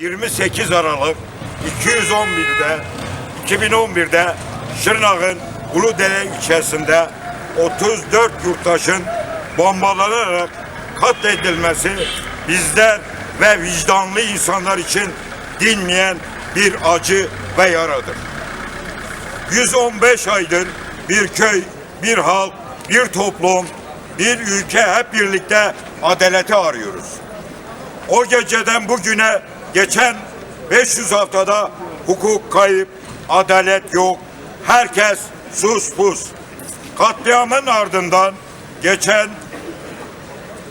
28 Aralık 211'de 2011'de Şırnak'ın Uludere ilçesinde 34 yurttaşın bombalanarak katledilmesi bizler ve vicdanlı insanlar için dinmeyen bir acı ve yaradır. 115 aydır bir köy, bir halk, bir toplum, bir ülke hep birlikte adaleti arıyoruz. O geceden bugüne geçen 500 haftada hukuk kayıp, adalet yok. Herkes sus pus. Katliamın ardından geçen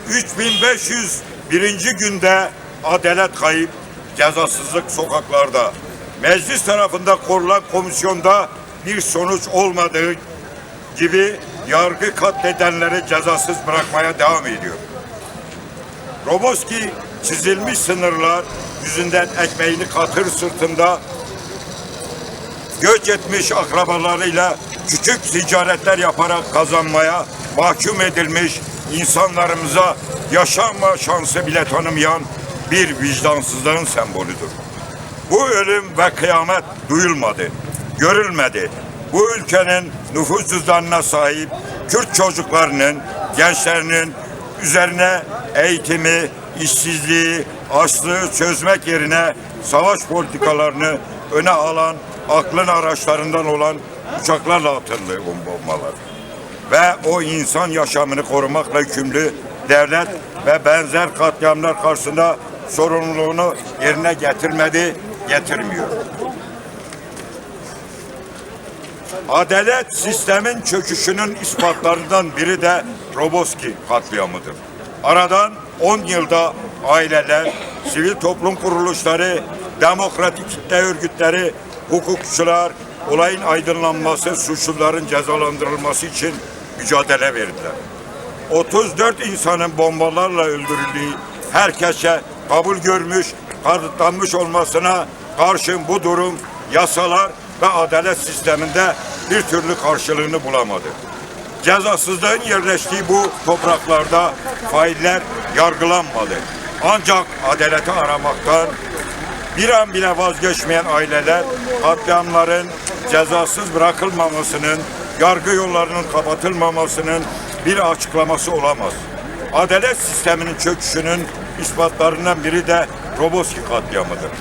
3501. günde adalet kayıp, cezasızlık sokaklarda. Meclis tarafında kurulan komisyonda bir sonuç olmadığı gibi yargı katledenleri cezasız bırakmaya devam ediyor. Roboski çizilmiş sınırlar yüzünden ekmeğini katır sırtında göç etmiş akrabalarıyla küçük ticaretler yaparak kazanmaya mahkum edilmiş insanlarımıza yaşama şansı bile tanımayan bir vicdansızlığın sembolüdür. Bu ölüm ve kıyamet duyulmadı, görülmedi. Bu ülkenin nüfus cüzdanına sahip Kürt çocuklarının, gençlerinin üzerine eğitimi, işsizliği, açlığı çözmek yerine savaş politikalarını öne alan aklın araçlarından olan uçaklarla atıldı bombalar. Ve o insan yaşamını korumakla yükümlü devlet ve benzer katliamlar karşısında sorumluluğunu yerine getirmedi, getirmiyor. Adalet sistemin çöküşünün ispatlarından biri de Roboski katliamıdır. Aradan 10 yılda aileler, sivil toplum kuruluşları, demokratik kitle örgütleri, hukukçular, olayın aydınlanması, suçluların cezalandırılması için mücadele verdiler. 34 insanın bombalarla öldürüldüğü herkese kabul görmüş, kanıtlanmış olmasına karşın bu durum yasalar ve adalet sisteminde bir türlü karşılığını bulamadı. Cezasızlığın yerleştiği bu topraklarda failler yargılanmadı. Ancak adaleti aramaktan bir an bile vazgeçmeyen aileler katliamların cezasız bırakılmamasının, yargı yollarının kapatılmamasının bir açıklaması olamaz. Adalet sisteminin çöküşünün ispatlarından biri de Roboski katliamıdır.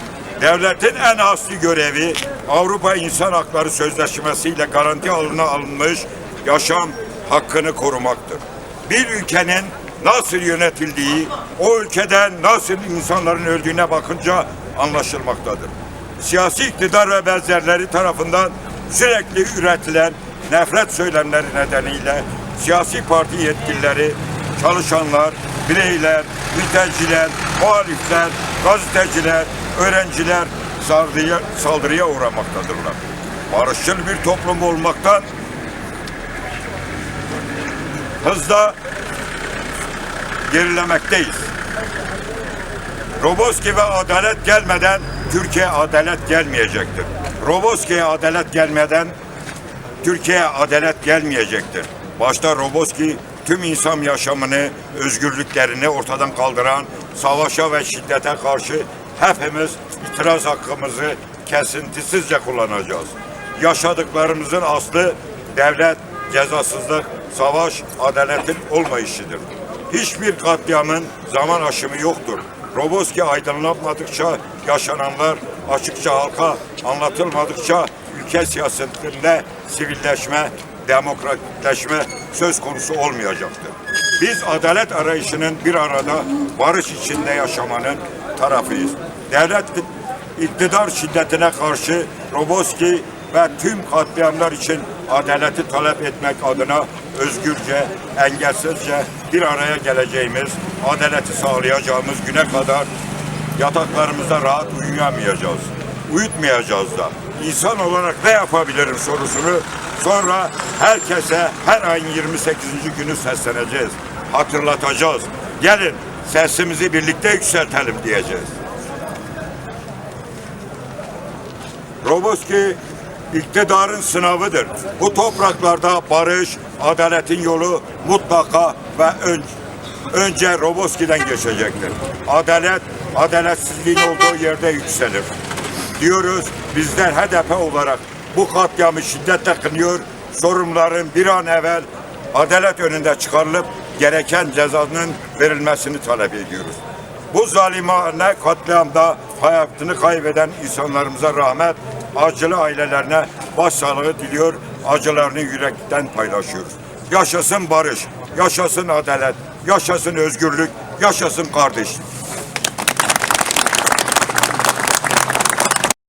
Devletin en asli görevi Avrupa İnsan Hakları Sözleşmesi ile garanti alına alınmış yaşam hakkını korumaktır. Bir ülkenin nasıl yönetildiği, o ülkeden nasıl insanların öldüğüne bakınca anlaşılmaktadır. Siyasi iktidar ve benzerleri tarafından sürekli üretilen nefret söylemleri nedeniyle siyasi parti yetkilileri, çalışanlar, bireyler, mülteciler, muhalifler, gazeteciler, öğrenciler saldırıya, saldırıya uğramaktadırlar. Barışçıl bir toplum olmaktan hızla gerilemekteyiz. Roboski ve adalet gelmeden Türkiye adalet gelmeyecektir. Roboski'ye adalet gelmeden Türkiye'ye adalet gelmeyecektir. Başta Roboski tüm insan yaşamını, özgürlüklerini ortadan kaldıran savaşa ve şiddete karşı hepimiz itiraz hakkımızı kesintisizce kullanacağız. Yaşadıklarımızın aslı devlet, cezasızlık, savaş, adaletin olmayışıdır. Hiçbir katliamın zaman aşımı yoktur. Roboski aydınlanmadıkça yaşananlar açıkça halka anlatılmadıkça ülke siyasetinde sivilleşme, demokratikleşme söz konusu olmayacaktır. Biz adalet arayışının bir arada barış içinde yaşamanın tarafıyız. Devlet iktidar şiddetine karşı Roboski ve tüm katliamlar için adaleti talep etmek adına özgürce, engelsizce bir araya geleceğimiz, adaleti sağlayacağımız güne kadar yataklarımızda rahat uyuyamayacağız. Uyutmayacağız da. İnsan olarak ne yapabilirim sorusunu sonra herkese her ayın 28. günü sesleneceğiz. Hatırlatacağız. Gelin sesimizi birlikte yükseltelim diyeceğiz. Roboski iktidarın sınavıdır. Bu topraklarda barış, adaletin yolu mutlaka ve ön, önce Roboski'den geçecektir. Adalet adaletsizliğin olduğu yerde yükselir. Diyoruz bizler HDP olarak bu katliamı şiddetle kınıyor. Sorumluların bir an evvel adalet önünde çıkarılıp gereken cezanın verilmesini talep ediyoruz. Bu zalimane katliamda hayatını kaybeden insanlarımıza rahmet, acılı ailelerine başsağlığı diliyor, acılarını yürekten paylaşıyoruz. Yaşasın barış, yaşasın adalet, yaşasın özgürlük, yaşasın kardeşlik.